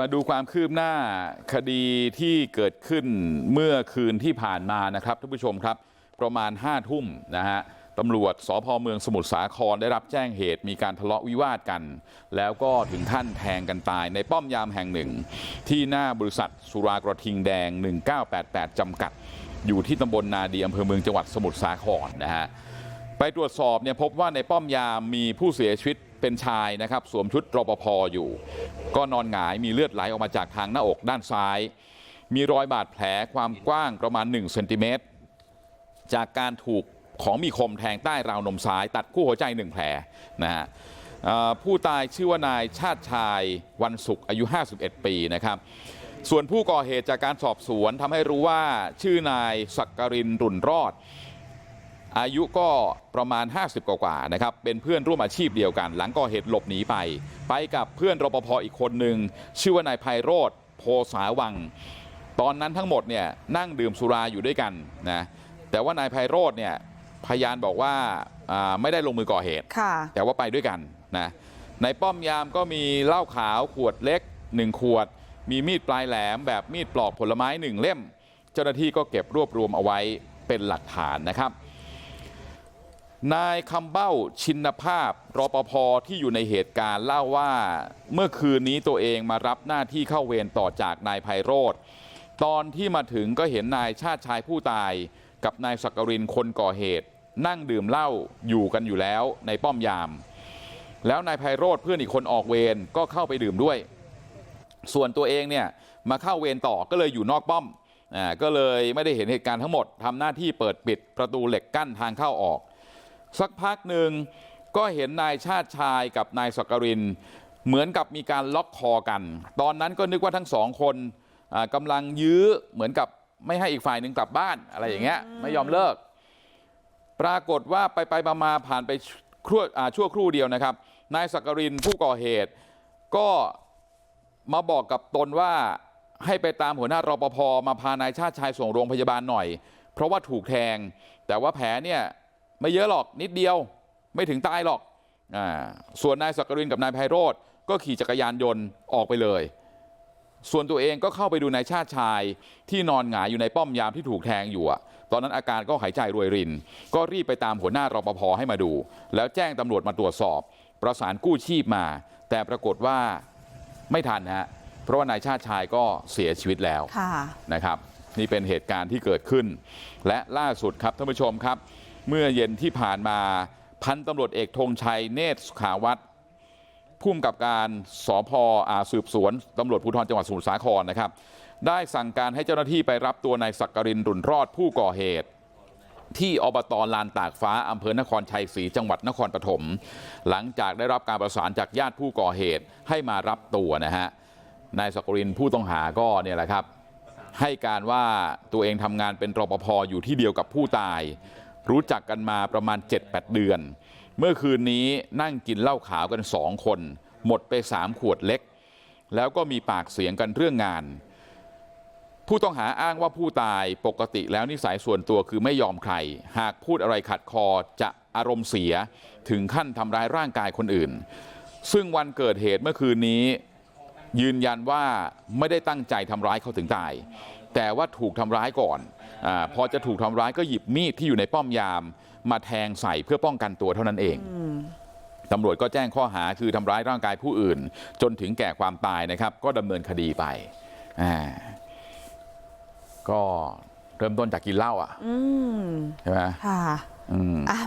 มาดูความคืบหน้าคดีที่เกิดขึ้นเมื่อคืนที่ผ่านมานะครับท่านผู้ชมครับประมาณห้าทุ่มนะฮะตำรวจสพเมืองสมุทรสาครได้รับแจ้งเหตุมีการทะเลาะวิวาทกันแล้วก็ถึงขั้นแทงกันตายในป้อมยามแห่งหนึ่งที่หน้าบริษัทสุรากระทิงแดง1988จำกัดอยู่ที่ตำบลนาดีอำเภอเมืองจังหวัดสมุทรสาครนะฮะไปตรวจสอบเนี่ยพบว่าในป้อมยามมีผู้เสียชีวิต เป็นชายนะครับสวมชุดรปภอยู่ก็นอนหงายมีเลือดไหลออกมาจากทางหน้าอกด้านซ้ายมีรอยบาดแผลความกว้างประมาณ1เซนติเมตรจากการถูกของมีคมแทงใต้ราวนมซ้ายตัดคู่หัวใจหนึ่งแผลนะฮะผู้ตายชื่อว่านายชาติชายวันศุกร์อายุ51ปีนะครับส่วนผู้ก่อเหตุจากการสอบสวนทำให้รู้ว่าชื่อนายสักกรินรุนรอด อายุก็ประมาณ50กว่าๆนะครับเป็นเพื่อนร่วมอาชีพเดียวกันหลังก่อเหตุหลบหนีไปไปกับเพื่อนรปภอีกคนหนึ่งชื่อว่านายไพโรธโพสาวัง ตอนนั้นทั้งหมดเนี่ยนั่งดื่มสุราอยู่ด้วยกันนะแต่ว่านายไพโรธเนี่ยพยานบอกว่าอ่าไม่ได้ลงมือก่อเหตุค่ะแต่ว่าไปด้วยกันนะในป้อมยามก็มีเหล้าขาวขวดเล็กหนึ่งขวด มีมีดปลายแหลมแบบมีดปลอกผลไม้หนึ่งเล่ม เจ้าหน้าที่ก็เก็บรวบรวมเอาไว้เป็นหลักฐานนะครับ นายคำเบ้าชินภาพรปภที่อยู่ในเหตุการณ์เล่าว่าเมื่อคืนนี้ตัวเองมารับหน้าที่เข้าเวรต่อจากนายไพโรธตอนที่มาถึงก็เห็นนายชาติชายผู้ตายกับนายสักกรินคนก่อเหตุนั่งดื่มเหล้าอยู่กันอยู่แล้วในป้อมยาม แล้วนายไพโรธเพื่อนอีกคนออกเวรก็เข้าไปดื่มด้วย ส่วนตัวเองเนี่ยมาเข้าเวรต่อก็เลยอยู่นอกป้อมอ่าก็เลยไม่ได้เห็นเหตุการณ์ทั้งหมดทำหน้าที่เปิดปิดประตูเหล็กกั้นทางเข้าออก สักพักหนึ่งก็เห็นนายชาติชายกับนายสักกรินเหมือนกับมีการล็อกคอกันตอนนั้นก็นึกว่าทั้งสองคนอ่ากำลังยื้อเหมือนกับไม่ให้อีกฝ่ายหนึ่งกลับบ้านอะไรอย่างเงี้ยไม่ยอมเลิกปรากฏว่าไปไปมามาผ่านไปครู่อ่าชั่วครู่เดียวนะครับนายสักกรินผู้ก่อเหตุก็มาบอกกับตนว่าให้ไปตามหัวหน้ารปภมาพานายชาติชายส่งโรงพยาบาลหน่อย เพราะว่าถูกแทงแต่ว่าแผลเนี่ย ไม่เยอะหรอกนิดเดียวไม่ถึงตายหรอกอาส่วนนายสักกรินกับนายไพโรธก็ขี่จักรยานยนต์ออกไปเลยส่วนตัวเองก็เข้าไปดูนายชาติชายที่นอนหงายอยู่ในป้อมยามที่ถูกแทงอยู่อะตอนนั้นอาการก็หายใจรวยรินก็รีบไปตามหัวหน้ารปภให้มาดูแล้วแจ้งตำรวจมาตรวจสอบประสานกู้ชีพมาแต่ปรากฏว่าไม่ทันฮะเพราะว่านายชาติชายก็เสียชีวิตแล้วค่ะนะครับนี่เป็นเหตุการณ์ที่เกิดขึ้นและล่าสุดครับท่านผู้ชมครับ เมื่อเย็นที่ผ่านมาพันตำรวจเอกธงชัยเนตรสุขาวัตรผู้กำกับการสพอาสืบสวนตำรวจภูธรจังหวัดสมุทรสาครนะครับได้สั่งการให้เจ้าหน้าที่ไปรับตัวนายสักกรินรุนรอดผู้ก่อเหตุที่อบตลานตากฟ้าอำเภอนครชัยศรีจังหวัดนครปฐมหลังจากได้รับการประสานจากญาติผู้ก่อเหตุให้มารับตัวนะฮะนายสักกรินผู้ต้องหาก็เนี่ยแหละครับให้การว่าตัวเองทำงานเป็นรปภอยู่ที่เดียวกับผู้ตาย รู้จักกันมาประมาณ7-8เดือนเมื่อคืนนี้นั่งกินเหล้าขาวกันสองคนหมดไปสามขวดเล็กแล้วก็มีปากเสียงกันเรื่องงานผู้ต้องหาอ้างว่าผู้ตายปกติแล้วนิสัยส่วนตัวคือไม่ยอมใครหากพูดอะไรขัดคอจะอารมณ์เสียถึงขั้นทำร้ายร่างกายคนอื่นซึ่งวันเกิดเหตุเมื่อคืนนี้ยืนยันว่าไม่ได้ตั้งใจทำร้ายเขาถึงตายแต่ว่าถูกทำร้ายก่อน พอจะถูกทำร้ายก็หยิบมีดที่อยู่ในป้อมยามมาแทงใส่เพื่อป้องกันตัวเท่านั้นเองตำรวจก็แจ้งข้อหาคือทำร้ายร่างกายผู้อื่น จนถึงแก่ความตายนะครับ ก็ดำเนินคดีไปอ่าก็เริ่มต้นจากกินเหล้าอะอืมใช่ไหมค่ะอืมอะ